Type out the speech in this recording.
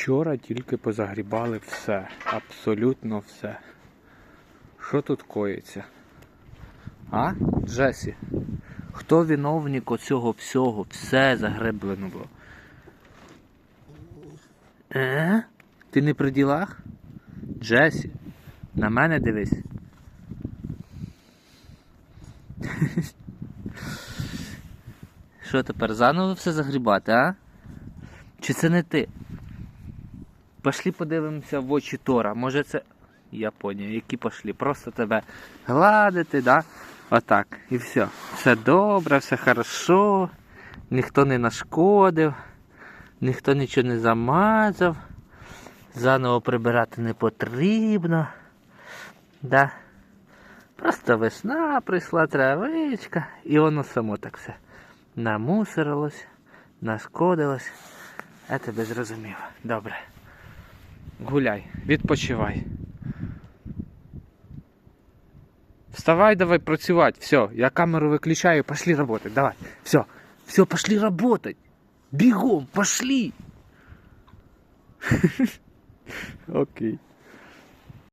Вчора тільки позагрібали все, абсолютно все. Що тут коїться? А? Джесі? Хто виновник оцього всього? Все загреблено було. Е? Ти не при ділах? Джесі, на мене дивись. Що тепер заново все загрібати, а? Чи це не ти? Пошли подивимося в очі Тора. Може це. Я поняв, які пошли. Просто тебе гладити, да? Отак. І все. Все добре, все хорошо. Ніхто не нашкодив, ніхто нічого не замазав. Заново прибирати не потрібно. Да? Просто весна прийшла травичка, і воно само так все намусорилось, нашкодилось. Я тебе зрозумів. Добре. Гуляй, відпочивай. Вставай, давай працювати. Все, я камеру виключаю, пошли работать. Давай. Все. Все, пошли работать. Бігом, пошли. Окей.